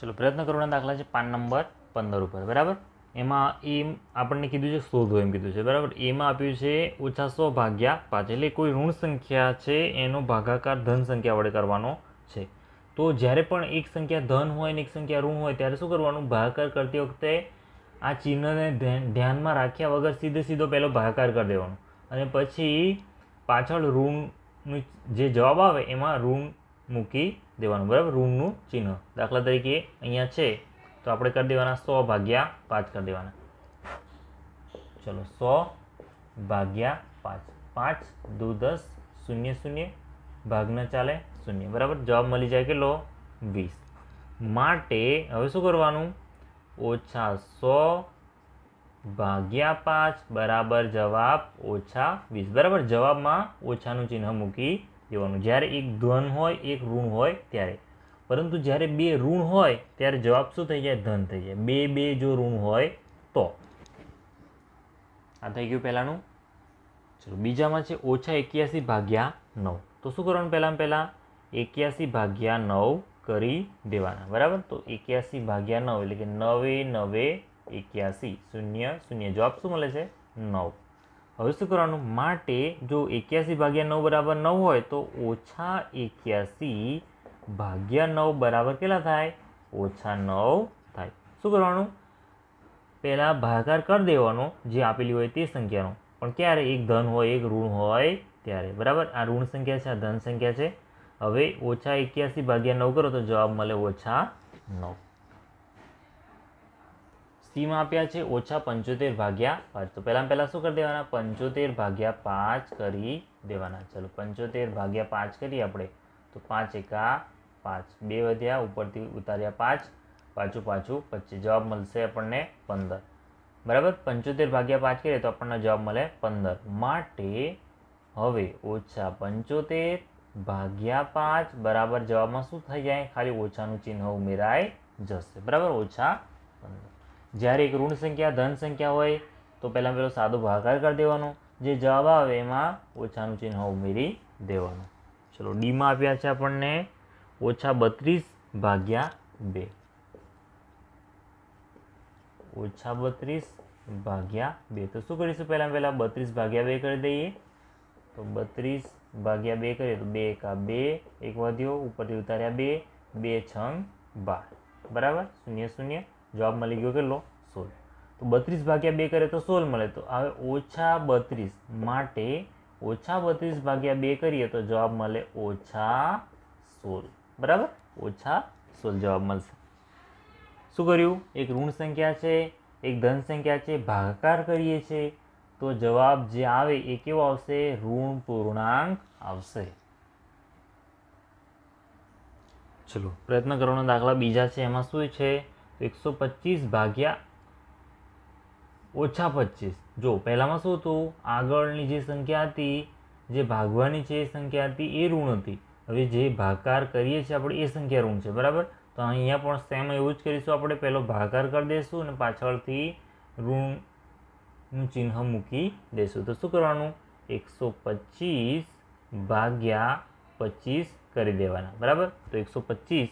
ચલો, પ્રયત્ન કરવાના દાખલા છે પાન નંબર પંદર ઉપર, બરાબર? એમાં એમ આપણને કીધું છે, શોધો એમ કીધું છે, બરાબર? એમાં આપ્યું છે, ઓછા સો ભાગ્યા પાંચ, એટલે કોઈ ઋણ સંખ્યા છે, એનો ભાગાકાર ધન સંખ્યા વડે કરવાનો છે. તો જ્યારે પણ એક સંખ્યા ધન હોય અને એક સંખ્યા ઋણ હોય, ત્યારે શું કરવાનું? ભાગાકાર કરતી વખતે આ ચિહ્નને ધ્યાનમાં રાખ્યા વગર સીધે સીધો પહેલો ભાગાકાર કરી દેવાનો. અને પછી પાછળ ઋણનું જે જવાબ આવે, એમાં ઋણ મૂકી દેવાનું, બરાબર? ઋણનું ચિહ્ન. દાખલા તરીકે અહીંયા છે, તો આપણે કરી દેવાના સો ભાગ્યા પાંચ કરી દેવાના. ચલો, સો ભાગ્યા પાંચ. પાંચ દુ દસ શૂન્ય શૂન્ય ભાગ ન ચાલે શૂન્ય. બરાબર? જવાબ મળી જાય કેટલો? વીસ. માટે હવે શું કરવાનું? ઓછા સો ભાગ્યા પાંચ બરાબર જવાબ ઓછા વીસ. બરાબર? જવાબમાં ઓછાનું ચિહ્ન મૂકી દેવાનું જ્યારે એક ધન હોય, એક ઋણ હોય ત્યારે. પરંતુ જ્યારે બે ઋણ હોય, ત્યારે જવાબ શું થઈ જાય? ધન થઈ જાય. બે બે જો ઋણ હોય તો. આ થઈ ગયું પહેલાંનું. ચલો, બીજામાં છે ઓછા એક્યાસી ભાગ્યા નવ. તો શું કરવાનું પહેલાં પહેલાં? એક્યાસી ભાગ્યા નવ કરી દેવાના. બરાબર? તો એક્યાસી ભાગ્યા નવ એટલે કે નવે નવે, એક્યાસી. શૂન્ય શૂન્ય. જવાબ શું મળે છે? નવ. હવે શું કરવાનું? માટે જો એક્યાસી ભાગ્યા નવ બરાબર નવ હોય તો ઓછા એક્યાસી ભાગ્યા નવ બરાબર કેટલા થાય? ઓછા નવ થાય. શું કરવાનું? પહેલાં ભાગાકાર કરી દેવાનો, જે આપેલી હોય તે સંખ્યાનો. પણ ક્યારે? એક ધન હોય, એક ઋણ હોય ત્યારે. બરાબર? આ ઋણ સંખ્યા છે, આ ધન સંખ્યા છે. હવે ઓછા એક્યાસી ભાગ્યા નવ કરો તો જવાબ મળે ઓછા નવ. સીમાં આપ્યા છે, ઓછા પંચોતેર ભાગ્યા પાંચ. તો પહેલાં પહેલાં શું કરી દેવાના? પંચોતેર ભાગ્યા પાંચ કરી દેવાના. ચલો, પંચોતેર ભાગ્યા પાંચ કરીએ આપણે. તો પાંચ એકા પાંચ. બે વધ્યા, ઉપરથી ઉતાર્યા પાંચ. પાછું પાછું પચીસ. જવાબ મળશે આપણને પંદર. બરાબર? પંચોતેર ભાગ્યા પાંચ કરીએ તો આપણને જવાબ મળે પંદર. માટે હવે ઓછા પંચોતેર ભાગ્યા પાંચ બરાબર જવાબમાં શું થઈ જાય? ખાલી ઓછાનું ચિહ્ન ઉમેરાય જશે. બરાબર? ઓછા પંદર. જ્યારે એક ઋણ સંખ્યા, ધન સંખ્યા હોય, તો પહેલાં પહેલો સાદો ભાગાકાર કરી દેવાનો. જે જવાબ આવે એમાં ઓછાનું ચિહ્ન ઉમેરી દેવાનું. ચલો ડીમાં આપ્યા છે આપણને ઓછા બત્રીસ ભાગ્યા બે. ઓછા બત્રીસ ભાગ્યા બે. તો શું કરીશું? પહેલાં પહેલાં બત્રીસ ભાગ્યા બે કરી દઈએ. તો બત્રીસ ભાગ્યા બે કરીએ તો બે એકા બે એક વધ્યો, ઉપરથી ઉતાર્યા બે. બે છંગ બાર. બરાબર? શૂન્ય શૂન્ય. જવાબ મળી ગયો કેટલો? સોળ. તો બત્રીસ ભાગ્યા બે કરે તો સોળ મળે. તો હવે ઓછા બત્રીસ માટે ઓછા બત્રીસ ભાગ્યા બે કરીએ તો જવાબ મળે ઓછા સોળ. બરાબર? ઓછા સોળ જવાબ મળશે. શું કર્યું? એક ઋણ સંખ્યા છે, એક ધન સંખ્યા છે, ભાગાકાર કરીએ છીએ. તો જવાબ જે આવે એ કેવો આવશે? ઋણ પૂર્ણાંક આવશે. ચલો, પ્રયત્ન કરવાના દાખલા બીજા છે. એમાં શું છે? એકસો પચીસ ભાગ્યા ઓછા પચીસ. જો, પહેલાંમાં શું હતું? આગળની જે સંખ્યા હતી, જે ભાગવાની છે એ સંખ્યા હતી, એ ઋણ હતી. હવે જે ભાગાકાર કરીએ છીએ આપણે, એ સંખ્યા ઋણ છે. બરાબર? તો અહીંયા પણ સેમ એવું જ કરીશું આપણે. પહેલો ભાગાકાર કરી દઈશું અને પાછળથી ઋણનું ચિહ્ન મૂકી દઈશું. તો શું કરવાનું? એકસો પચીસ ભાગ્યા પચીસ કરી દેવાના. બરાબર? તો એકસો પચીસ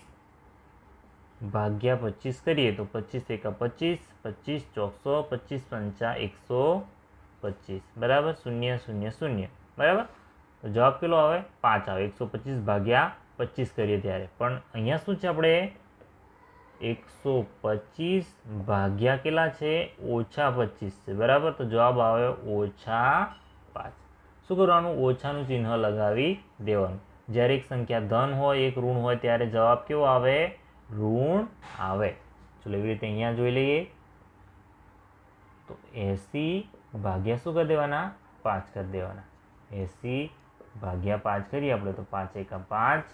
ભાગ્યા પચીસ કરીએ તો પચીસ એકા પચીસ પચીસ ચોકસો, પચીસ પંચા એકસો પચીસ. બરાબર? શૂન્ય શૂન્ય શૂન્ય. બરાબર? તો જવાબ કેટલો આવે? પાંચ આવે. એકસો પચીસ ભાગ્યા પચીસ કરીએ ત્યારે. પણ અહીંયા શું છે આપણે? એકસો પચીસ ભાગ્યા કેટલા છે? ઓછા પચીસ છે. બરાબર? તો જવાબ આવે ઓછા પાંચ. શું કરવાનું? ઓછાનું ચિહ્ન લગાવી દેવાનું. જ્યારે એક સંખ્યા ધન હોય, એક ઋણ હોય, ત્યારે જવાબ કેવો આવે? ઋણ આવે. ચલો એવી રીતે અહીંયા જોઈ લઈએ. તો એસી ભાગ્યા શું કરી દેવાના? પાંચ કરી દેવાના. એસી ભાગ્યા પાંચ કરીએ આપણે તો પાંચ એકા પાંચ.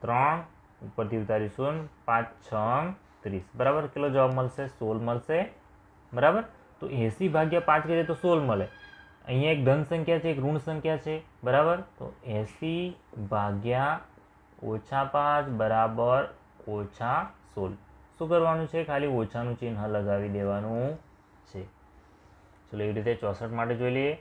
ત્રણ, ઉપરથી ઉતારીશું પાંચ, છ, ત્રીસ. બરાબર? કેટલો જવાબ મળશે? સોળ મળશે. બરાબર? તો એસી ભાગ્યા પાંચ કરીએ તો સોળ મળે. અહીંયા એક ધન સંખ્યા છે, એક ઋણ સંખ્યા છે. બરાબર? તો એસી ભાગ્યા ઓછા પાંચ બરાબર ઓછા સોળ. શું કરવાનું છે? ખાલી ઓછાનું ચિહ્ન લગાવી દેવાનું છે. ચલો એવી રીતે ચોસઠ માટે જોઈ લઈએ.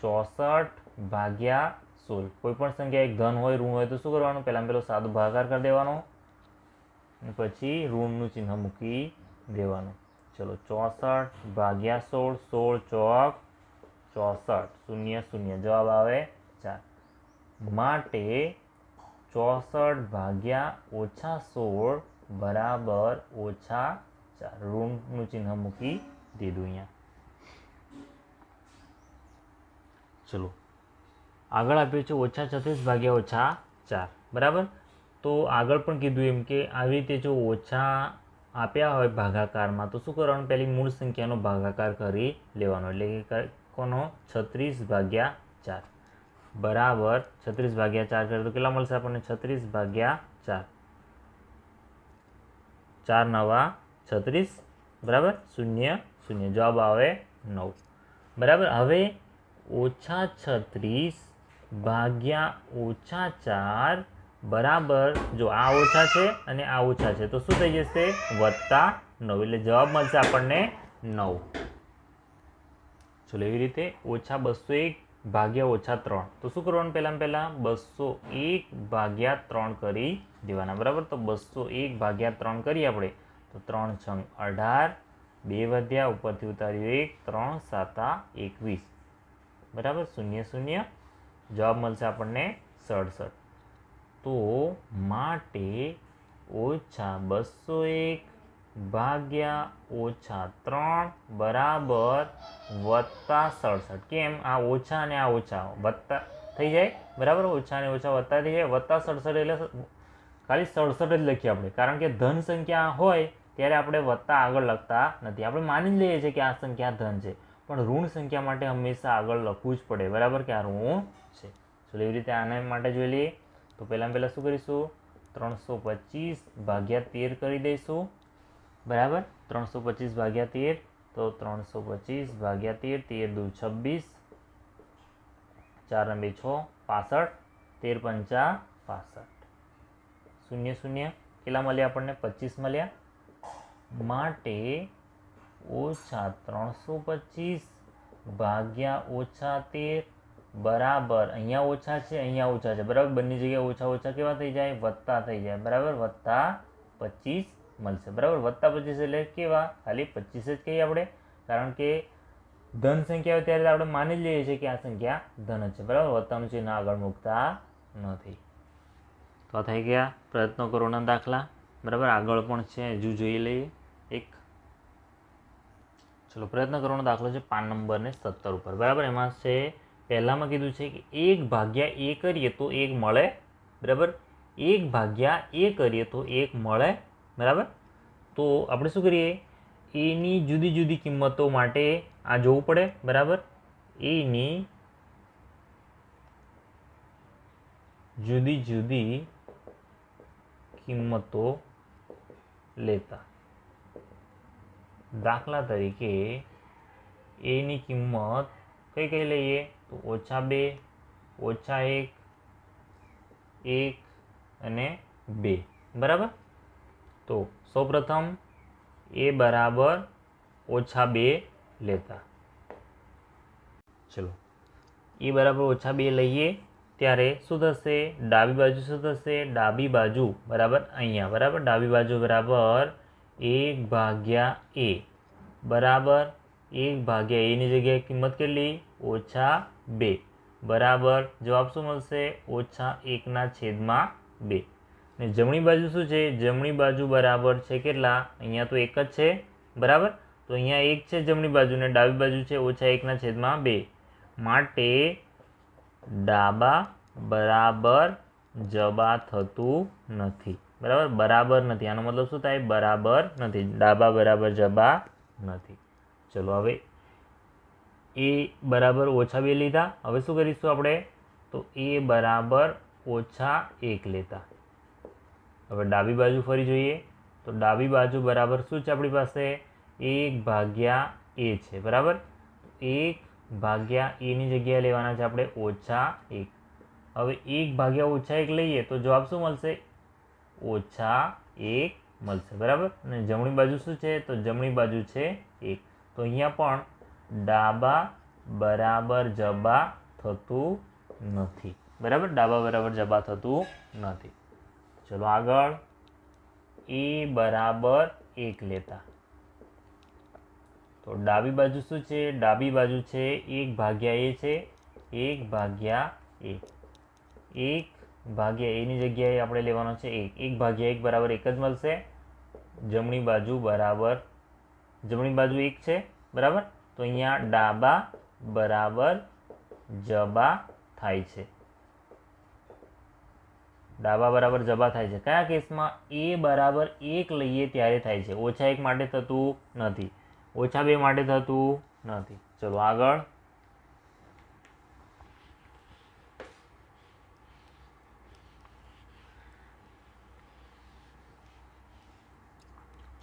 ચોસઠ ભાગ્યા સોળ. કોઈ પણ સંખ્યા એક ધન હોય, ઋણ હોય તો શું કરવાનું? પહેલાં પેલો સાદો ભાગાકાર કરી દેવાનો. પછી ઋણનું ચિહ્ન મૂકી દેવાનું. ચલો ચોસઠ ભાગ્યા સોળ સોળ ચોક ચોસઠ. શૂન્ય શૂન્ય. જવાબ આવે ચાર. માટે ચોસઠ ભાગ્યા ઓછા સોળ બરાબર ઓછા ચાર. ઋણનું ચિહ્ન મૂકી દીધું અહીંયા. ચલો. આગળ આપ્યું છે ઓછા છત્રીસ ભાગ્યા ઓછા ચાર. બરાબર? તો આગળ પણ કીધું એમ કે આવી રીતે જો ઓછા આપ્યા હોય ભાગાકારમાં, તો શું કરવાનું? પહેલી મૂળ સંખ્યાનો ભાગાકાર કરી લેવાનો. એટલે કે, કોનો? છત્રીસ ભાગ્યા ચાર. બરાબર છત્રીસ ભાગ્યા ચાર કરે તો કેટલા મળશે આપણને? છત્રીસ ભાગ્યા ચાર. ચાર નવા છત્રીસ. બરાબર? શૂન્ય શૂન્ય. જવાબ આવે નવ. બરાબર? હવે ઓછા છત્રીસ ભાગ્યા ઓછા ચાર બરાબર. જો આ ઓછા છે અને આ ઓછા છે, તો શું થઈ જશે? વત્તા નવ. એટલે જવાબ મળશે આપણને નવ. ચલો, એવી રીતે ઓછા બસો એક ભાગ્યા ઓછા ત્રણ. તો શું કરવાનું પહેલાં પહેલાં? બસો એક ભાગ્યા ત્રણ કરી દેવાના. બરાબર? તો બસો એક ભાગ્યા ત્રણ કરીએ આપણે. તો ત્રણ છંગ અઢાર, બે વધ્યા, ઉપરથી ઉતાર્યું એક, ત્રણ, સાતા એકવીસ. બરાબર? શૂન્ય શૂન્ય. જવાબ મળશે આપણને સડસઠ. તો માટે ઓછા બસો એક ભાગ્યા ઓછા ત્રણ બરાબર વત્તા સડસઠ. કેમ? આ ઓછા અને આ ઓછા. વત્તા થઈ જાય? બરાબર? ઓછા અને ઓછા વત્તા થઈ જાય. વત્તા સડસઠ એટલે ખાલી સડસઠ જ લખીએ આપણે. કારણ કે ધન સંખ્યા હોય ત્યારે આપણે વત્તા આગળ લખતા નથી. આપણે માની જ લઈએ છીએ કે આ સંખ્યા ધન છે. પણ ઋણ સંખ્યા માટે હંમેશા આગળ લખવું જ પડે. બરાબર? કે આ ઋણ છે. ચલો એવી રીતે આના માટે જોઈ લઈએ. તો પહેલાં પહેલાં શું કરીશું? ત્રણસો પચીસ ભાગ્યા તેર કરી દઈશું. બરાબર? ત્રણસો પચીસ ભાગ્યા તેર, તો ત્રણસો પચીસ ભાગ્યા તેર તેર દુ છવ્વીસ, ચાર બે છ, પાસઠ, તેર પંચા પાસઠ. શૂન્ય શૂન્ય. કેટલા મળ્યા આપણને? પચીસ મળ્યા. માટે ઓછા ત્રણસો પચીસ ભાગ્યા ઓછા તેર, બરાબર. અહીંયા ઓછા છે, અહીંયા ઓછા છે. બરાબર? બંને જગ્યાએ ઓછા ઓછા કેવા થઈ જાય? વત્તા થઈ જાય. બરાબર? વત્તા પચીસ મળશે. બરાબર? વત્તા પચીસ એટલે કેવા? ખાલી પચીસ જ કહીએ આપણે. કારણ કે ધન સંખ્યા હોય ત્યારે આપણે માની જ લઈએ છીએ કે આ સંખ્યા ધન જ છે. બરાબર? વત્તાનું ચિહ્ન આગળ મૂકતા નથી. તો થઈ ગયા પ્રયત્નો કરોના દાખલા. બરાબર? આગળ પણ છે. હજુ જોઈ લઈએ. એક. ચલો, પ્રયત્ન કરવાનો દાખલો છે પાન નંબર ને સત્તર ઉપર. બરાબર? એમાં છે, પહેલામાં કીધું છે કે એક ભાગ્યા એ કરીએ તો એક મળે. બરાબર? એક ભાગ્યા એ કરીએ તો એક મળે બરાબર? તો આપણે શું કરીએ? એની જુદી જુદી કિંમતો માટે આ જોવું પડે, બરાબર? એની જુદી જુદી કિંમતો લેતા. દાખલા તરીકે એની કિંમત કઈ કઈ લઈએ? તો ઓછા બે, ઓછા એક એક અને બે. બરાબર? તો સૌપ્રથમ એ બરાબર ઓછા બે લેતા ચલો એ બરાબર ઓછા બે લઈએ ત્યારે શું થશે ડાબી બાજુ શું થશે ડાબી બાજુ બરાબર અહીંયા બરાબર ડાબી બાજુ બરાબર એક ભાગ્યા એ બરાબર એક ભાગ્યા એની જગ્યાએ કિંમત કેટલી ઓછા બે બરાબર જવાબ શું મળશે ઓછા એકના છેદમાં બે ને જમણી બાજુ શું છે? જમણી બાજુ બરાબર છે કેટલા? અહીંયા તો એક જ છે, બરાબર? તો અહીંયા એક છે જમણી બાજુ ને ડાબી બાજુ છે ઓછા એકના છેદમાં બે. માટે ડાબા બરાબર જબા થતું નથી, બરાબર? બરાબર નથી. આનો મતલબ શું થાય? બરાબર નથી. ડાબા બરાબર જબા નથી. ચલો હવે એ બરાબર ઓછા બે લીધા. હવે શું કરીશું આપણે? તો એ બરાબર ઓછા એક લેતા. હવે ડાબી બાજુ ફરી જોઈએ. તો ડાબી બાજુ બરાબર શું છે આપણી પાસે? એક ભાગ્યા એ છે, બરાબર? એક ભાગ્યા એની જગ્યાએ લેવાના છે આપણે ઓછા એક. હવે એક ભાગ્યા ઓછા એક લઈએ તો જવાબ શું મળશે? ઓછા એક મળશે, બરાબર? અને જમણી બાજુ શું છે? તો જમણી બાજુ છે એક. તો અહીંયા પણ ડાબા બરાબર જબા થતું નથી, બરાબર? ડાબા બરાબર જબા થતું નથી. ચલો આગળ. એ બરાબર એક લેતા. તો ડાબી બાજુ શું છે? ડાબી બાજુ છે એક ભાગ્યા એ છે, એક ભાગ્યા એ. એક ભાગ્યા એની જગ્યાએ આપણે લેવાનો છે એક. એક ભાગ્યા એક બરાબર એક જ મળશે. જમણી બાજુ બરાબર, જમણી બાજુ એક છે, બરાબર? તો અહીંયા ડાબા બરાબર જબા થાય છે. ડાબા બરાબર જબા થાય છે. કયા કેસમાં? એ બરાબર એક લઈએ ત્યારે થાય છે. ઓછા એક માટે થતું નથી. ઓછા બે માટે થતું નથી. ચલો આગળ.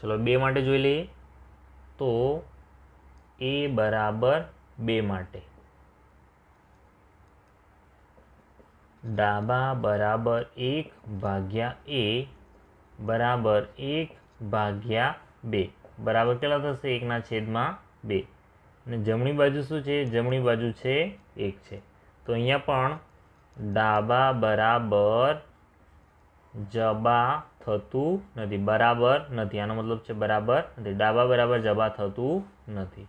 ચલો બે માટે જોઈ લઈએ. તો એ બરાબર બે માટે. ડાબા બરાબર એક ભાગ્યા એ બરાબર એક ભાગ્યા બે. બરાબર કેટલા થશે? એકના છેદમાં બે. અને જમણી બાજુ શું છે? જમણી બાજુ છે એક છે. તો અહીંયા પણ ડાબા બરાબર જબા થતું નથી. બરાબર નથી. આનો મતલબ છે બરાબર નથી. ડાબા બરાબર જબા થતું નથી.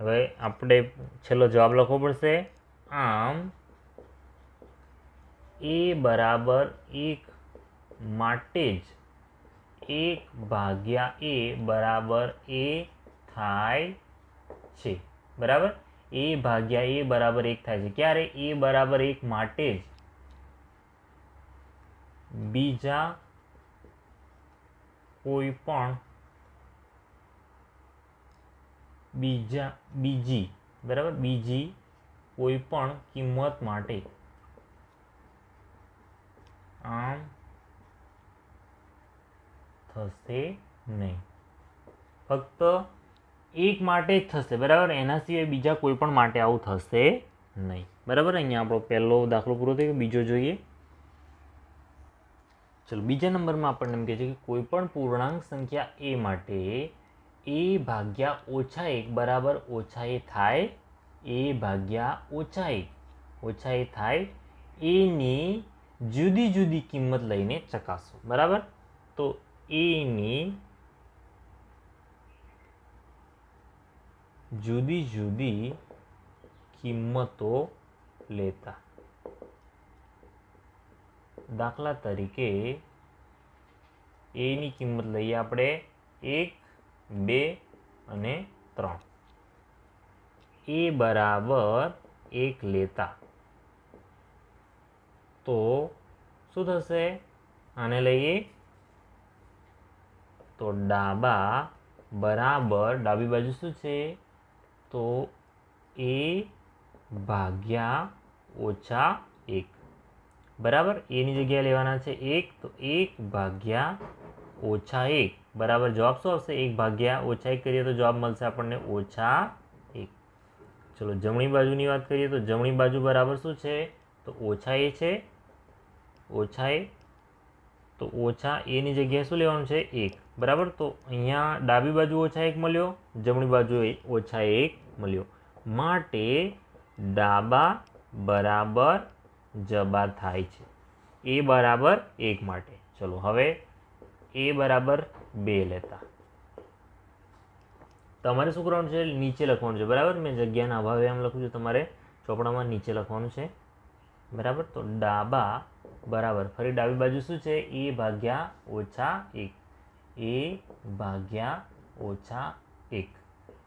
હવે આપણે છેલ્લો જવાબ લખવો પડશે. આમ એ બરાબર એક માટે જ એક ભાગ્યા એ બરાબર એ થાય છે. બરાબર? એ ભાગ્યા એ બરાબર એક થાય છે. ક્યારે? એ બરાબર એક માટે જ. બીજા કોઈ પણ બીજા, બીજી, બરાબર? બીજી કોઈ પણ કિંમત માટે. આમ થશે નહીં ફક્ત એક માટે જ થશે બરાબર એના સિવાય બીજા કોઈ પણ માટે આવું થશે નહીં બરાબર અહીંયા આપણો પહેલો દાખલો પૂરો થઈ ગયો બીજો જોઈએ ચલો બીજા નંબરમાં આપણને એમ કહે છે કે કોઈ પણ પૂર્ણાંક સંખ્યા એ માટે એ ભાગ્યા ઓછા એક બરાબર ઓછા એ થાય એ ભાગ્યા ઓછા એક ઓછા એ થાય એની જુદી જુદી કિંમત લઈને ચકાસો. બરાબર? તો એની જુદી જુદી કિંમતો લેતા. દાખલા તરીકે એની કિંમત લઈએ આપણે એક, બે અને ત્રણ. એ બરાબર એક લેતા. તો શું થશે? આને લઈએ. તો ડાબા બરાબર, ડાબી બાજુ શું છે? તો એ ભાગ્યા ઓછા એક. બરાબર? એની જગ્યાએ લેવાના છે એક, તો એક ભાગ્યા ઓછા એક. બરાબર? જવાબ શું આવશે? એક ભાગ્યા ઓછા એક કરીએ તો જવાબ મળશે આપણને ઓછા એક. ચલો, જમણી બાજુની વાત કરીએ તો જમણી બાજુ બરાબર શું છે? તો ઓછા એ છે. ઓછા એ, તો ઓછા એની જગ્યાએ શું લેવાનું છે? એક. બરાબર? તો અહીંયા ડાબી બાજુ ઓછા એક મળ્યો, જમણી બાજુ ઓછા એક મળ્યો. માટે ડાબા બરાબર જબા થાય છે. એ બરાબર એક માટે. ચલો, હવે એ બરાબર બે લેતા. તમારે શું કરવાનું છે? નીચે લખવાનું છે. બરાબર? મેં જગ્યાના અભાવે એમ લખું છું તમારે ચોપડામાં નીચે લખવાનું છે. બરાબર? તો ડાબા બરાબર. ફરી ડાબી બાજુ શું છે? એ ભાગ્યા ઓછા એક. એ ભાગ્યા ઓછા એક.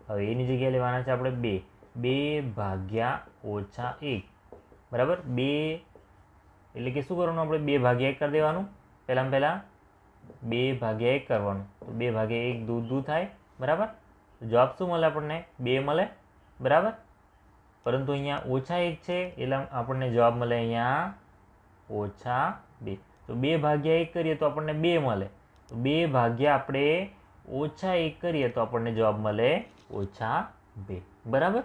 હવે એની જગ્યાએ લેવાના છે આપણે બે. બે ભાગ્યા ઓછા એક. બરાબર? બે. એટલે કે શું કરવાનું? આપણે બે ભાગ્યા એક કરી દેવાનું. પહેલાં પહેલાં બે ભાગ્યા એક કરવાનું. તો બે ભાગ્યા એક દૂધ દૂધ થાય. બરાબર? જવાબ શું મળે આપણને? બે મળે. બરાબર? પરંતુ અહીંયા ઓછા એક છે. એટલે આપણને જવાબ મળે અહીંયા ઓછા બે. તો બે ભાગ્યા એક કરીએ તો આપણને બે મળે. તો બે ભાગ્યા આપણે ઓછા એક કરીએ તો આપણને જવાબ મળે ઓછા બે. બરાબર?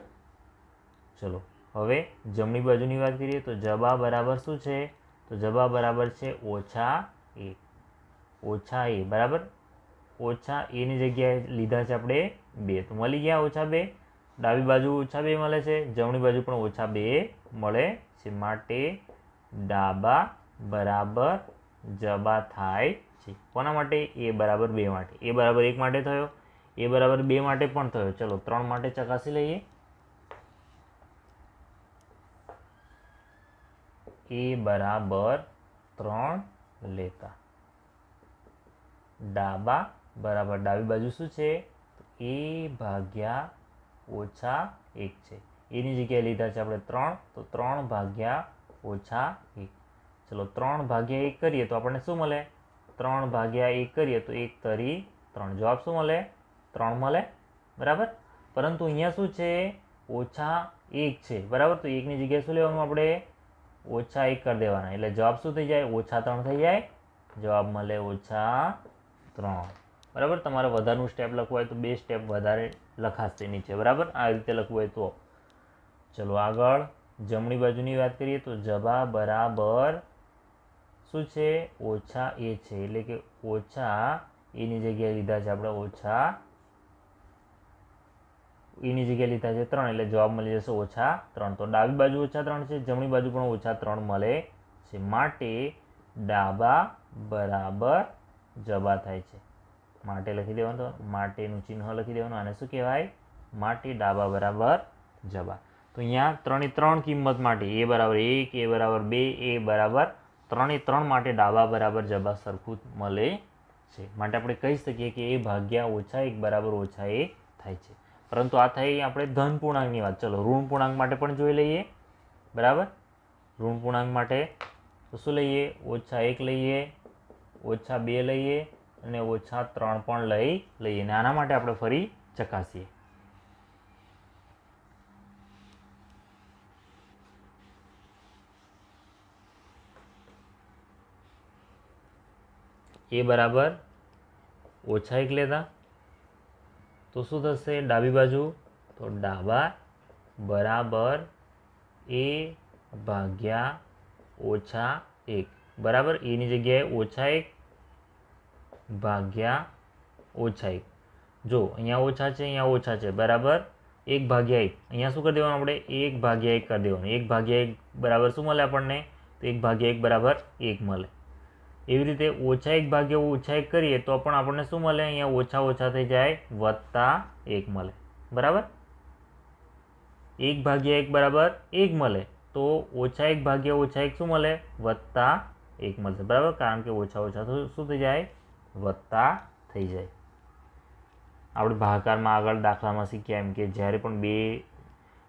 ચલો, હવે જમણી બાજુની વાત કરીએ તો જબા બરાબર શું છે? તો જબા બરાબર છે ઓછા એ. ઓછા એ, બરાબર? ઓછા એની જગ્યાએ લીધા છે આપણે બે. તો મળી ગયા ઓછા બે. ડાબી બાજુ ઓછા બે મળે છે. જમણી બાજુ પણ ઓછા બે મળે છે. માટે ડાબા બરાબર જબા થાય છે. કોના માટે? એ બરાબર બે માટે. એ બરાબર એક માટે થયો. એ બરાબર બે માટે પણ થયો. ચલો, ત્રણ માટે ચકાસી લઈએ. એ બરાબર ત્રણ લેતા. ડાબા બરાબર. ડાબી બાજુ શું છે? એ ભાગ્યા ઓછા એક છે. એની જગ્યાએ લીધા છે આપણે ત્રણ. તો ત્રણ ભાગ્યા ઓછા એક. ચલો ત્રણ ભાગ્યા એક કરીએ તો આપણને શું મળે? ત્રણ ભાગ્યા એક કરીએ તો એક તરી ત્રણ. જવાબ શું મળે? ત્રણ મળે. બરાબર? પરંતુ અહીંયા શું છે? ઓછા એક છે. બરાબર? તો એકની જગ્યાએ શું લેવાનું આપણે? ઓછા એક કરી દેવાના. એટલે જવાબ શું થઈ જાય? ઓછા ત્રણ થઈ જાય. જવાબ મળે ઓછા ત્રણ. બરાબર? તમારે વધારનું સ્ટેપ લખવું હોય તો બે સ્ટેપ વધારે લખાશે નીચે. બરાબર? આ રીતે લખવું હોય તો. ચલો આગળ. જમણી બાજુની વાત કરીએ તો જબા બરાબર શું છે? ઓછા એ છે. એટલે કે ઓછા એની જગ્યાએ લીધા છે આપણે ઓછા એની જગ્યાએ લીધા છે ત્રણ. એટલે જવાબ મળી જશે ઓછા ત્રણ. તો ડાબી બાજુ ઓછા ત્રણ છે, જમણી બાજુ પણ ઓછા ત્રણ મળે છે. માટે ડાબા બરાબર જબા થાય છે. માટે લખી દેવાનું માટેનું ચિહ્ન લખી દેવાનું. આને શું કહેવાય? માટે ડાબા બરાબર જબા તો અહીંયા ત્રણે ત્રણ કિંમત માટે એ બરાબર એક, એ બરાબર બે, એ બરાબર ત્રણે ત્રણ માટે ડાબા બરાબર જબા સરખું મળે છે. માટે આપણે કહી શકીએ કે એ ભાગ્યા ઓછા એક બરાબર ઓછા એ થાય છે. પરંતુ આ થઈ આપણે ધન પૂર્ણાંકની વાત. ચલો, ઋણ પૂર્ણાંક માટે પણ જોઈ લઈએ. બરાબર? ઋણ પૂર્ણાંક માટે તો શું લઈએ? ઓછા એક લઈએ, ઓછા બે લઈએ અને ઓછા ત્રણ પણ લઈ લઈએ. અને આના માટે આપણે ફરી ચકાસીએ. એ બરાબર ઓછા એક લેતા. તો શું થશે? ડાબી બાજુ. તો ડાબા બરાબર એ ભાગ્યા ઓછા એક. બરાબર? એની જગ્યાએ ઓછા એક ભાગ્યા ઓછા એક. જો, અહીંયા ઓછા છે, અહીંયા ઓછા છે. બરાબર? એક ભાગ્યા એક. અહીંયા શું કરી દેવાનું આપણે? એક ભાગ્યા એક કરી દેવાનું. એક ભાગ્યા એક બરાબર શું મળે આપણને? તો એક ભાગ્યા એક બરાબર એક મળે. એવી રીતે ઓછા એક ભાગ્યા ઓછા એક કરીએ તો પણ આપણને શું મળે? અહીંયા ઓછા ઓછા થઈ જાય, વત્તા એક મળે. બરાબર? એક ભાગ્યા એક બરાબર એક મળે. તો ઓછા એક ભાગ્યા ઓછા એક શું મળે? વત્તા એક મળશે. બરાબર? કારણ કે ઓછા ઓછા તો શું થઈ જાય? વત્તા થઈ જાય. આપણે ભાગાકારમાં આગળ દાખલામાં શીખ્યા એમ કે જ્યારે પણ બે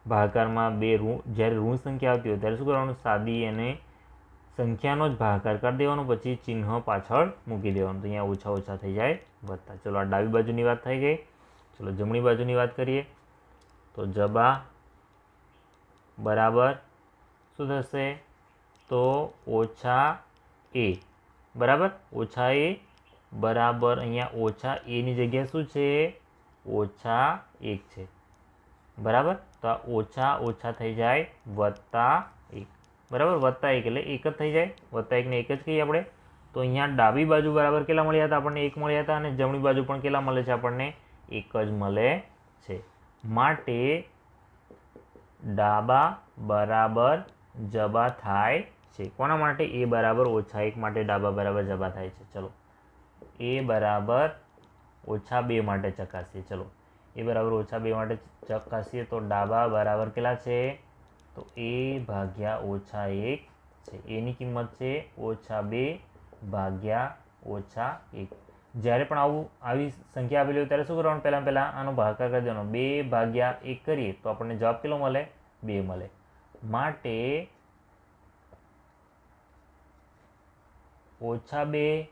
ભાગાકારમાં બે ઋણ, જ્યારે ઋણ સંખ્યા આવતી હોય, ત્યારે શું કરવાનું? સાદી અને સંખ્યાનો જ ભાગાકાર કરી દેવાનો, પછી ચિહ્ન પાછળ મૂકી દેવાનું. તો અહીંયા ઓછા ઓછા થઈ જાય. વધતા ચલો, આ ડાબી બાજુની વાત થઈ ગઈ. ચલો, જમણી બાજુની વાત કરીએ. તો જબા બરાબર શું થશે? તો ઓછા એ. બરાબર? ઓછા એ બરાબર. અહીંયા ઓછા એની જગ્યાએ શું છે? ઓછા એક છે. બરાબર? તો આ ઓછા ઓછા થઈ જાય. વત્તા એક બરાબર? વત્તા એક એટલે એક જ થઈ જાય. વત્તા એકને એક જ કહીએ આપણે. તો અહીંયા ડાબી બાજુ બરાબર કેટલા મળ્યા હતા? આપણને એક મળ્યા હતા અને જમણી બાજુ પણ કેટલા મળે છે? આપણને એક જ મળે છે. માટે ડાબા બરાબર જબા થાય છે. કોના માટે? એ બરાબર ઓછા એક માટે ડાબા બરાબર જબા થાય છે. ચલો. એ બરાબર ઓછા બે માટે ચકાસીએ. ચલો. એ બરાબર ઓછા બે માટે ચકાસીએ તો ડાબા બરાબર કેટલા છે? તો એ ભાગ્યા ઓછા એક છે. એની કિંમત છે ઓછા બે ભાગ્યા ઓછા એક. જ્યારે પણ આવું આવી સંખ્યા આપેલી હોય ત્યારે શું કરવાનું? પહેલાં પહેલાં આનો ભાગાકાર કરી દેવાનો. બે ભાગ્યા એક કરીએ તો આપણને જવાબ કેટલો મળે? બે મળે. માટે ઓછા બે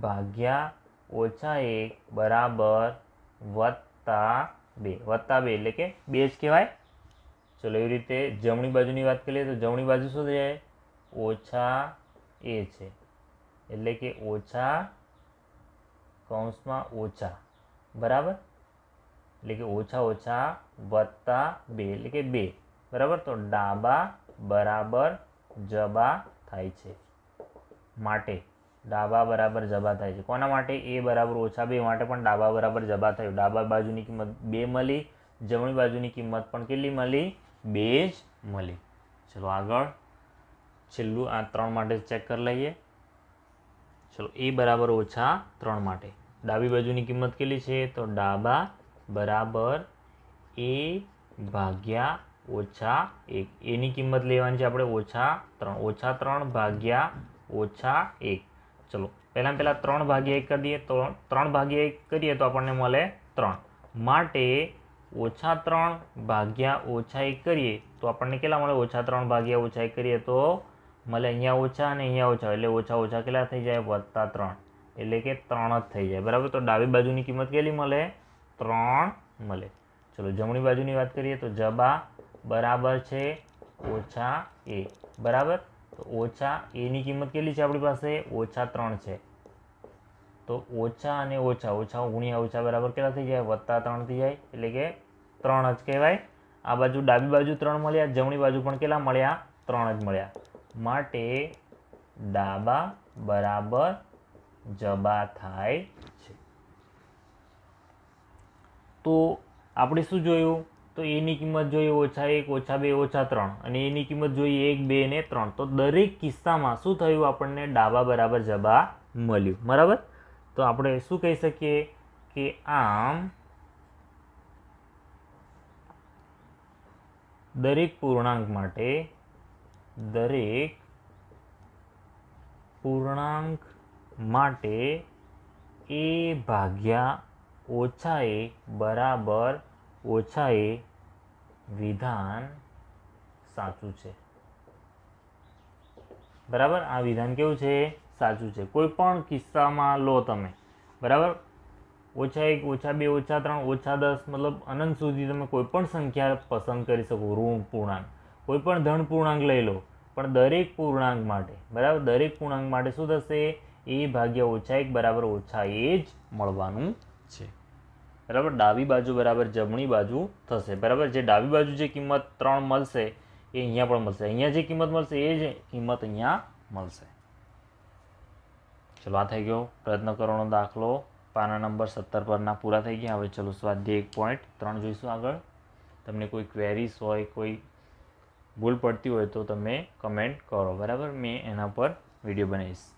ભાગ્યા ઓછા એક બરાબર વત્તા બે. વત્તા બે એટલે કે બે જ કહેવાય. ચલો, એવી રીતે જમણી બાજુની વાત કરીએ તો જમણી બાજુ શું છે ઓછા એ છે. એટલે કે ઓછા કૌંસમાં ઓછા. બરાબર? એટલે કે ઓછા ઓછા વત્તા બે. એટલે કે બે. બરાબર? તો ડાબા બરાબર જબા થાય છે. માટે. ડાબા બરાબર જબા થાય છે. કોના માટે? એ બરાબર ઓછા બે માટે પણ ડાબા બરાબર જબા થયું. ડાબા બાજુની કિંમત બે મળી, જમણી બાજુની કિંમત પણ કેટલી મળી? બે જ મળી. ચલો આગળ. છેલ્લું આ ત્રણ માટે ચેક કરી લઈએ. ચલો એ બરાબર ઓછા ત્રણ માટે. ડાબી બાજુની કિંમત કેટલી છે? તો ડાબા બરાબર એ ભાગ્યા ઓછા એક. એની કિંમત લેવાની છે આપણે ઓછા ત્રણ. ઓછા ત્રણ ભાગ્યા ઓછા એક. ચલો પહેલાં પહેલાં ત્રણ ભાગ્યા એક કરી દઈએ. તો ત્રણ ભાગ્યા એક કરીએ તો આપણને મળે ત્રણ. માટે ઓછા ત્રણ ભાગ્યા ઓછા એક કરીએ, તો આપણને કેટલા મળે? ઓછા ત્રણ ભાગ્યા ઓછા એક કરીએ તો મળે અહીંયા ઓછા અને અહીંયા ઓછા. એટલે ઓછા ઓછા કેટલા થઈ જાય? વત્તા ત્રણ. એટલે કે ત્રણ જ થઈ જાય. બરાબર? તો ડાબી બાજુની કિંમત કેટલી મળે? ત્રણ મળે. ચલો, જમણી બાજુની વાત કરીએ તો જબા બરાબર છે ઓછા એ. બરાબર? તો ઓછા એની કિંમત કેટલી છે આપણી પાસે? ઓછા ત્રણ છે. તો ઓછા અને ઓછા. ઓછા ગુણ્યા ઓછા બરાબર કેટલા થઈ જાય? વત્તા ત્રણ થઈ જાય. એટલે કે ત્રણ જ કહેવાય. આ બાજુ ડાબી બાજુ ત્રણ મળ્યા, જમણી બાજુ પણ કેટલા મળ્યા? ત્રણ જ મળ્યા. માટે ડાબા બરાબર જબા થાય છે. તો આપણે શું જોયું? તો એની કિંમત જોઈએ, ઓછા એક, ઓછા બે, ઓછા ત્રણ. અને એની કિંમત જોઈએ, એક, બે ને ત્રણ. તો દરેક કિસ્સામાં શું થયું? આપણને ડાબા બરાબર જબા મળ્યું. બરાબર? તો આપણે શું કહી શકીએ? કે આમ દરેક પૂર્ણાંક માટે દરેક પૂર્ણાંક માટે એ ભાગ્યા ઓછા એ બરાબર ઓછા એ વિધાન સાચું છે. બરાબર? આ વિધાન કેવું છે? સાચું છે. કોઈ પણ કિસ્સામાં લો તમે. બરાબર? ઓછા એક, ઓછા બે, ઓછા ત્રણ, ઓછા દસ, મતલબ અનંત સુધી તમે કોઈ પણ સંખ્યા પસંદ કરી શકો, ઋણ, પૂર્ણાંક. કોઈ પણ ધન પૂર્ણાંક લઈ લો, પણ દરેક પૂર્ણાંક માટે, બરાબર? દરેક પૂર્ણાંક માટે શું થશે? એ ભાગ્યા ઓછા એક બરાબર ઓછા એ જ મળવાનું છે. બરાબર? ડાબી બાજુ બરાબર જમણી બાજુ થશે. બરાબર? જે ડાબી બાજુ જે કિંમત ત્રણ મળશે, એ અહીંયા પણ મળશે. અહીંયા જે કિંમત મળશે, એ જ કિંમત અહીંયા મળશે. ચલો, આ થઈ ગયો. પ્રયત્ન કરવાનો દાખલો. પાના નંબર સત્તર પરના પૂરા થઈ ગયા. હવે ચલો સ્વાધ્યાય એક પોઈન્ટ ત્રણ જોઈશું આગળ. તમને કોઈ ક્વેરીસ હોય, કોઈ ભૂલ પડતી હોય તો તમે કમેન્ટ કરો. બરાબર? મેં એના પર વીડિયો બનાવીશ.